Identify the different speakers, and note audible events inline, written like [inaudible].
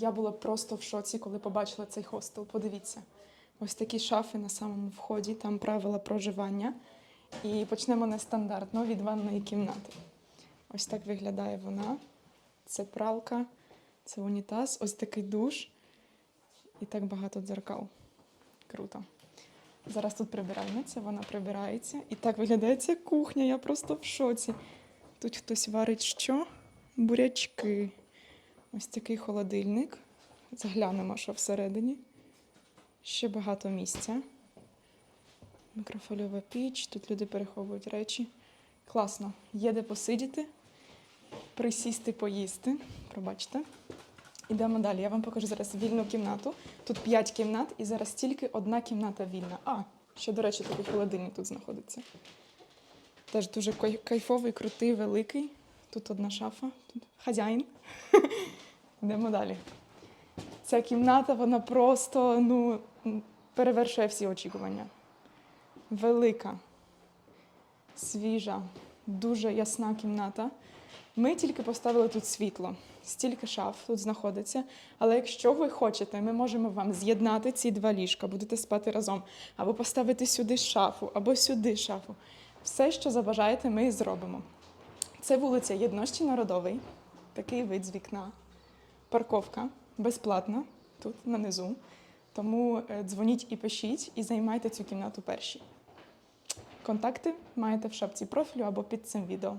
Speaker 1: Я була просто в шоці, коли побачила цей хостел. Подивіться, ось такі шафи на самому вході, там правила проживання. І почнемо нестандартно від ванної кімнати. Ось так виглядає вона. Це пралка, це унітаз, ось такий душ і так багато дзеркал. Круто. Зараз тут прибиральниця, вона прибирається. І так виглядає ця кухня. Я просто в шоці. Тут хтось варить що? Бурячки. Ось такий холодильник. Заглянемо, що всередині. Ще багато місця. Мікрофольова піч, тут люди переховують речі. Класно. Є де посидіти, присісти, поїсти. Пробачте. Ідемо далі. Я вам покажу зараз вільну кімнату. Тут 5 кімнат, і зараз тільки одна кімната вільна. А, ще, до речі, такий холодильник тут знаходиться. Теж дуже кайфовий, крутий, великий. Тут одна шафа, тут хазяїн. [laughs] Йдемо далі. Ця кімната, вона просто ну, перевершує всі очікування. Велика, свіжа, дуже ясна кімната. Ми тільки поставили тут світло. Стільки шаф тут знаходиться. Але якщо ви хочете, ми можемо вам з'єднати ці два ліжка, будете спати разом, або поставити сюди шафу, або сюди шафу. Все, що забажаєте, ми зробимо. Це вулиця Єдності Народовий, такий вид з вікна. Парковка безплатна тут нанизу. Тому е, дзвоніть і пишіть, і займайте цю кімнату перші. Контакти маєте в шапці профілю або під цим відео.